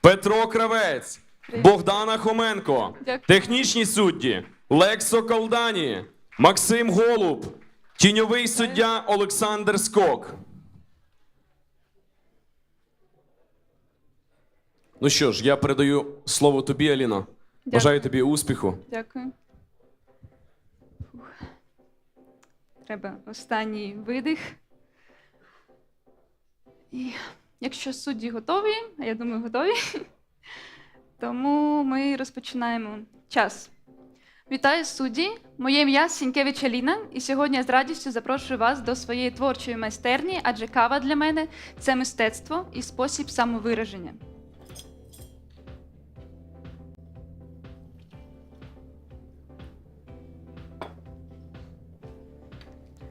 Петро Кравець, Богдана Хоменко, Дякую. технічні судді Лексо Колдані, Максим Голуб, тіньовий суддя Олександр Скок. Ну що ж, я передаю слово тобі, Аліно. Бажаю тобі успіху. Дякую. Фух. Треба останній видих. І якщо судді готові, а я думаю, готові, тому ми розпочинаємо час. Вітаю судді! Моє ім'я Сінькевич Аліна, і сьогодні я з радістю запрошую вас до своєї творчої майстерні, адже кава для мене це мистецтво і спосіб самовираження.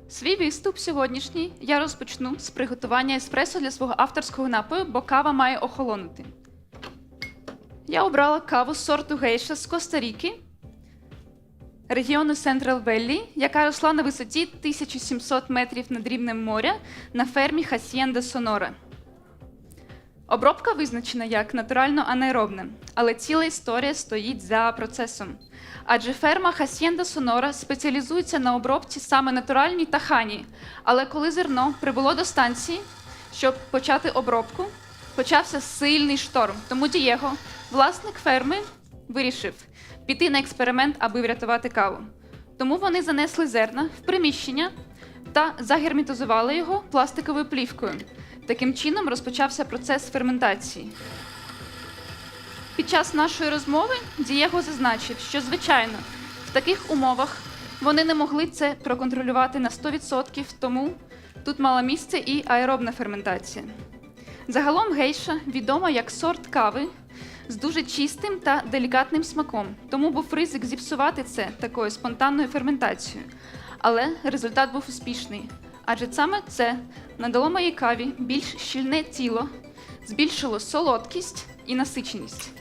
Свій виступ сьогоднішній я розпочну з приготування еспресо для свого авторського напою, бо кава має охолонути. Я обрала каву сорту гейша з Коста-Ріки, регіону Central Valley, яка росла на висоті 1700 метрів над рівнем моря на фермі Хасієнда Сонора. Обробка визначена як натурально анаеробна, але ціла історія стоїть за процесом. Адже ферма Хасієнда Сонора спеціалізується на обробці саме натуральній та хані. Але коли зерно прибуло до станції, щоб почати обробку, почався сильний шторм. Тому Дієго, власник ферми, вирішив піти на експеримент, аби врятувати каву. Тому вони занесли зерна в приміщення та загерметизували його пластиковою плівкою. Таким чином розпочався процес ферментації. Під час нашої розмови Дієго зазначив, що звичайно в таких умовах вони не могли це проконтролювати на 100%, тому тут мала місце і аеробна ферментація. Загалом гейша відома як сорт кави з дуже чистим та делікатним смаком, тому був ризик зіпсувати це такою спонтанною ферментацією. Але результат був успішний, адже саме це надало моїй каві більш щільне тіло, збільшило солодкість і насиченість.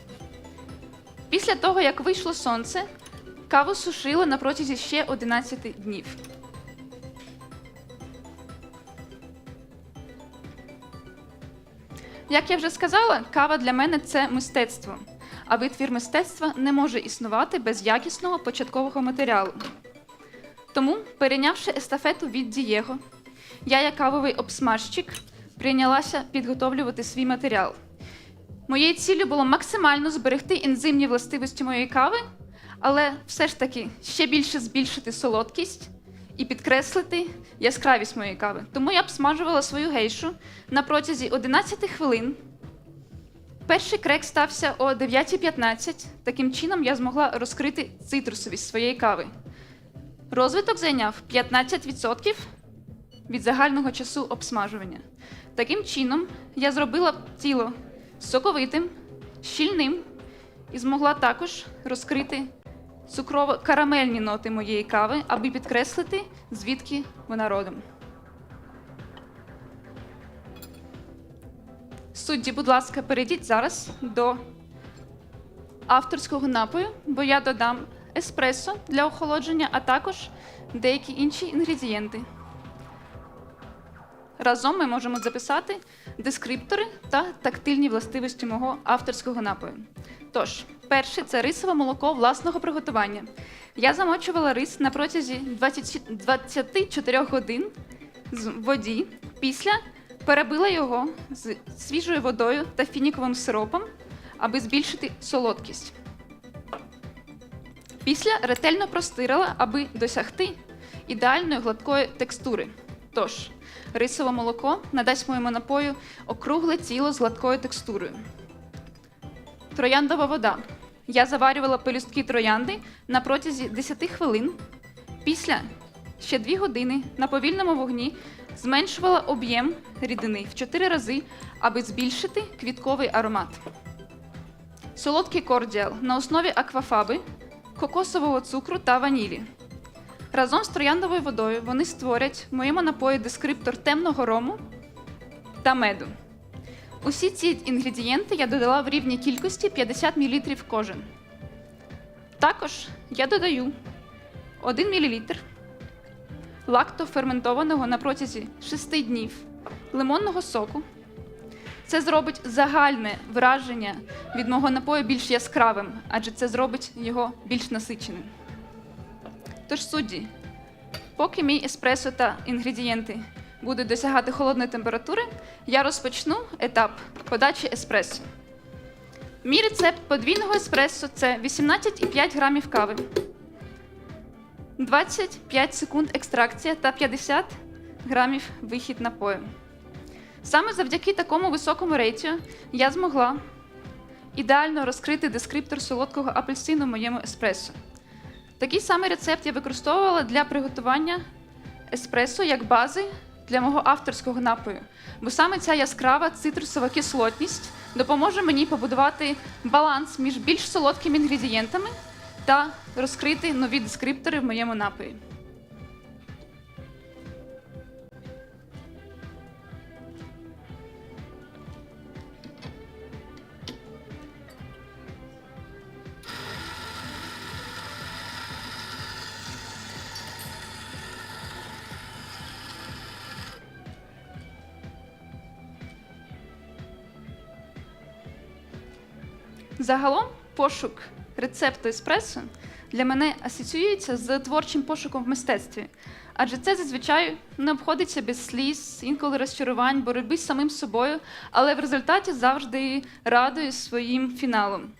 Після того, як вийшло сонце, каву сушили на протязі ще 11 днів. Як я вже сказала, кава для мене це мистецтво, а витвір мистецтва не може існувати без якісного початкового матеріалу. Тому, перейнявши естафету від Дієго, я, як кавовий обсмажчик, прийнялася підготовлювати свій матеріал. Моєю ціллю було максимально зберегти ензимні властивості моєї кави, але все ж таки ще більше збільшити солодкість і підкреслити яскравість моєї кави. Тому я обсмажувала свою гейшу на протязі 11 хвилин. Перший крек стався о 9.15. Таким чином я змогла розкрити цитрусовість своєї кави. Розвиток зайняв 15% від загального часу обсмажування. Таким чином, я зробила тіло соковитим, щільним і змогла також розкрити цукрово-карамельні ноти моєї кави, аби підкреслити, звідки вона родом. Судді, будь ласка, перейдіть зараз до авторського напою, бо я додам еспресо для охолодження, а також деякі інші інгредієнти. Разом ми можемо записати дескриптори та тактильні властивості мого авторського напою. Тож, перше це рисове молоко власного приготування. Я замочувала рис на протязі 20 24 годин з воді. Після перебила його з свіжою водою та фініковим сиропом, аби збільшити солодкість. Після ретельно простирала, аби досягти ідеальної гладкої текстури. Тож, рисове молоко надасть моєму напою округле тіло з гладкою текстурою. Трояндова вода. Я заварювала пелюстки троянди на протязі 10 хвилин. Після ще 2 години на повільному вогні зменшувала об'єм рідини в 4 рази, аби збільшити квітковий аромат. Солодкий кордіал на основі аквафаби, кокосового цукру та ванілі. Разом з трояндовою водою вони створять в моєму напої дескриптор темного рому та меду. Усі ці інгредієнти я додала в рівній кількості 50 мл кожен. Також я додаю 1 мл лактоферментованого на протязі 6 днів лимонного соку, Це зробить загальне враження від мого напою більш яскравим, адже це зробить його більш насиченим. Тож судді, поки мій еспресо та інгредієнти будуть досягати холодної температури, я розпочну етап подачі еспресо. Мій рецепт подвійного еспресо це 18,5 грамів кави, 25 секунд екстракція та 50 грамів вихід напою. Саме завдяки такому високому рейтіо я змогла ідеально розкрити дескриптор солодкого апельсину в моєму еспресо. Такий самий рецепт я використовувала для приготування еспресо як бази для мого авторського напою, бо саме ця яскрава цитрусова кислотність допоможе мені побудувати баланс між більш солодкими інгредієнтами та розкрити нові дескриптори в моєму напої. Загалом пошук рецепту еспресо для мене асоціюється з творчим пошуком в мистецтві, адже це зазвичай не обходиться без сліз, інколи розчарувань, боротьби з самим собою, але в результаті завжди радує своїм фіналом.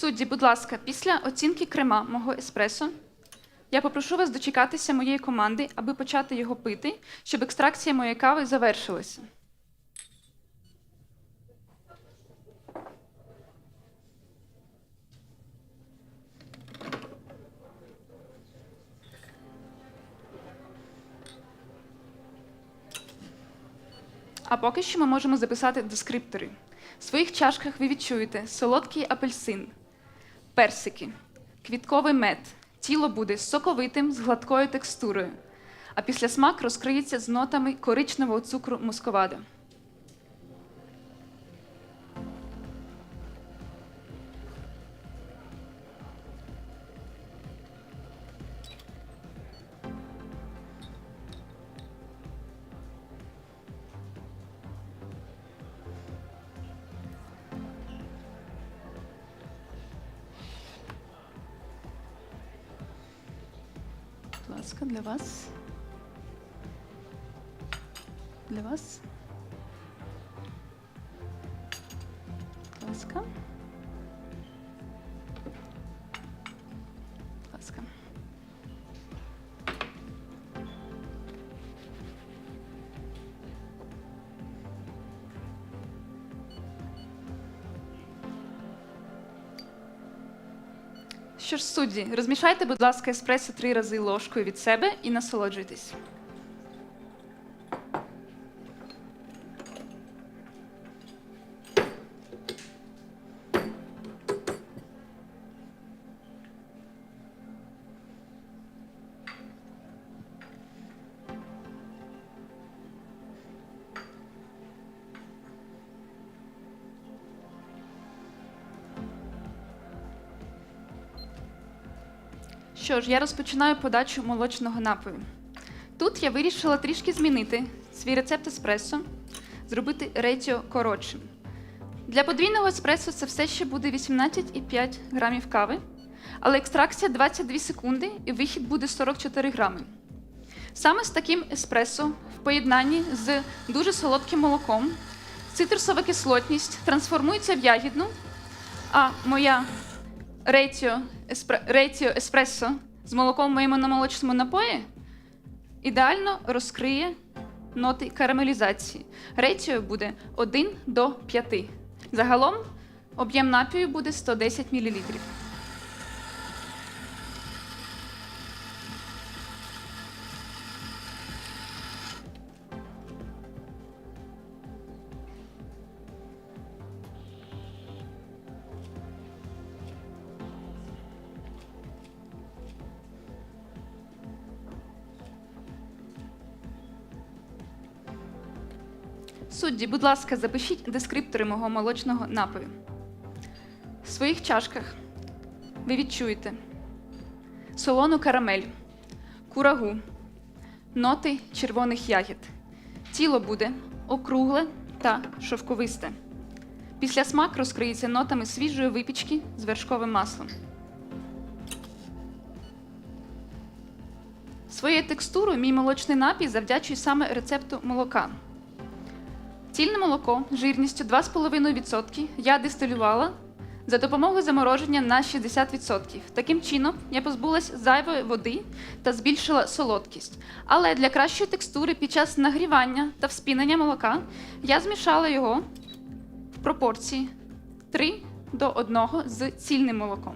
Судді, будь ласка, після оцінки крема мого еспресо я попрошу вас дочекатися моєї команди, аби почати його пити, щоб екстракція моєї кави завершилася. А поки що ми можемо записати дескриптори. В своїх чашках ви відчуєте солодкий апельсин, персики, квітковий мед. Тіло буде соковитим з гладкою текстурою, а після смак розкриється з нотами коричневого цукру мусковаду. ласка, для вас. Для вас. Будь ласка. Що ж, судді, розмішайте, будь ласка, еспресо три рази ложкою від себе і насолоджуйтесь. Що ж, я розпочинаю подачу молочного напою. Тут я вирішила трішки змінити свій рецепт еспресо, зробити ретіо коротшим. Для подвійного еспресо це все ще буде 18,5 грамів кави, але екстракція 22 секунди і вихід буде 44 грами. Саме з таким еспресо в поєднанні з дуже солодким молоком цитрусова кислотність трансформується в ягідну, а моя ретіо, еспре, рейтіо еспресо з молоком в моєму намолочному напої ідеально розкриє ноти карамелізації. Ретіо буде 1 до 5. Загалом об'єм напію буде 110 мл. Судді, будь ласка, запишіть дескриптори мого молочного напою. В своїх чашках ви відчуєте солону карамель, курагу, ноти червоних ягід. Тіло буде округле та шовковисте. Після смак розкриється нотами свіжої випічки з вершковим маслом. Своєю текстурою мій молочний напій завдячує саме рецепту молока. Цільне молоко жирністю 2,5% я дистилювала за допомогою замороження на 60%. Таким чином я позбулась зайвої води та збільшила солодкість. Але для кращої текстури під час нагрівання та вспінення молока я змішала його в пропорції 3 до 1 з цільним молоком.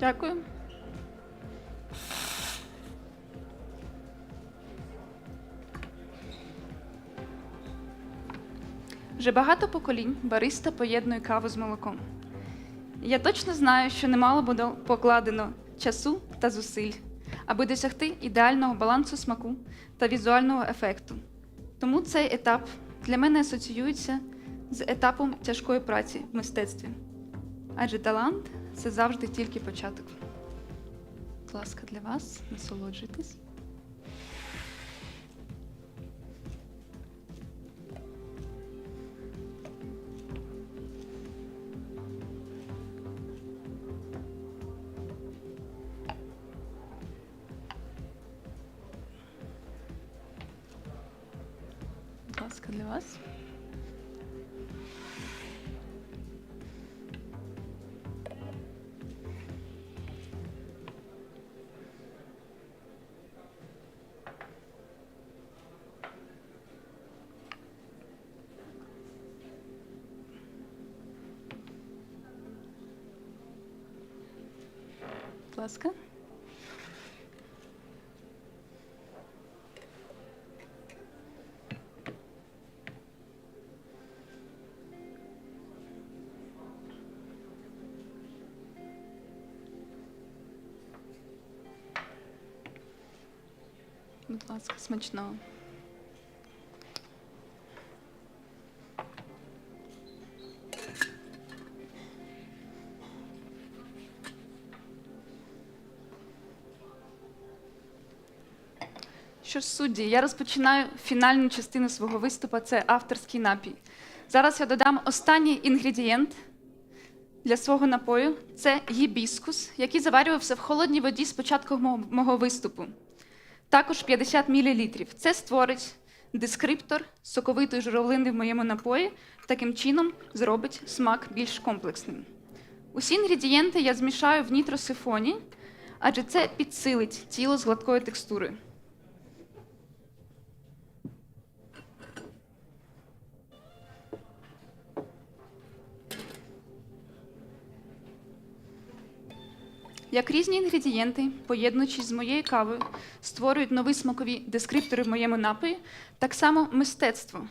Дякую. Вже багато поколінь бариста поєднує каву з молоком. Я точно знаю, що немало буде покладено часу та зусиль, аби досягти ідеального балансу смаку та візуального ефекту. Тому цей етап для мене асоціюється з етапом тяжкої праці в мистецтві. Адже талант це завжди тільки початок. Будь ласка, для вас насолоджуйтесь. Будь ласка. Будь ласка, смачного. Ж, судді, я розпочинаю фінальну частину свого виступу це авторський напій. Зараз я додам останній інгредієнт для свого напою це гібіскус, який заварювався в холодній воді з початку мого, виступу. Також 50 мл. Це створить дескриптор соковитої журавлини в моєму напої, таким чином зробить смак більш комплексним. Усі інгредієнти я змішаю в нітросифоні, адже це підсилить тіло з гладкою текстурою. Як різні інгредієнти, поєднуючись з моєю кавою, створюють нові смакові дескриптори в моєму напої, так само мистецтво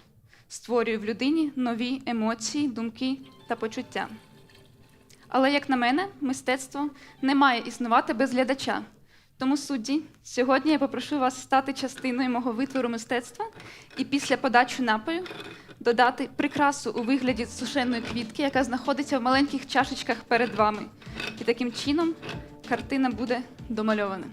створює в людині нові емоції, думки та почуття. Але, як на мене, мистецтво не має існувати без глядача. Тому судді, сьогодні я попрошу вас стати частиною мого витвору мистецтва і після подачі напою додати прикрасу у вигляді сушеної квітки, яка знаходиться в маленьких чашечках перед вами. І таким чином картина буде домальована.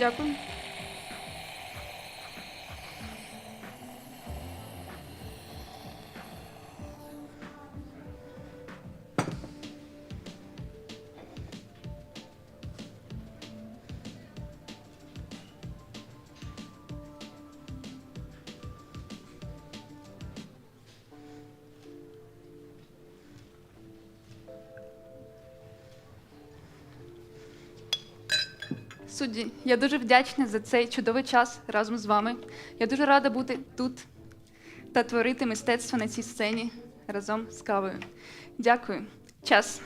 Дякую. Судді, я дуже вдячна за цей чудовий час разом з вами. Я дуже рада бути тут та творити мистецтво на цій сцені разом з кавою. Дякую. Час.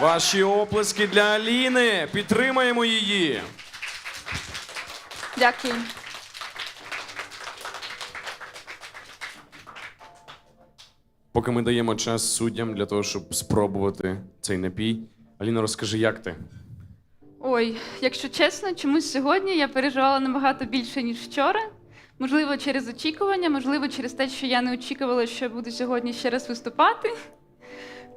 Ваші оплески для Аліни. Підтримаємо її. Дякую. Поки ми даємо час суддям для того, щоб спробувати цей напій. Аліна, розкажи, як ти? Ой, якщо чесно, чомусь сьогодні я переживала набагато більше, ніж вчора. Можливо, через очікування, можливо, через те, що я не очікувала, що буду сьогодні ще раз виступати.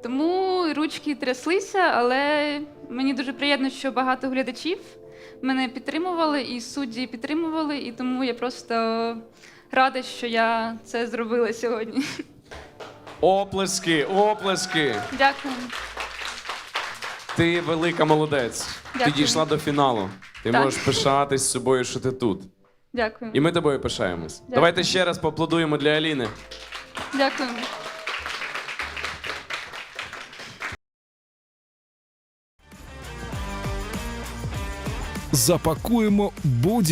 Тому ручки тряслися, але мені дуже приємно, що багато глядачів мене підтримували, і судді підтримували, і тому я просто рада, що я це зробила сьогодні. Оплески, оплески. Дякую. Ти велика молодець. Дякую. Ти дійшла до фіналу. Ти Так. можеш пишатись собою, що ти тут. Дякую. І ми тобою пишаємось. Давайте ще раз поаплодуємо для Аліни. Дякую. запакуємо будь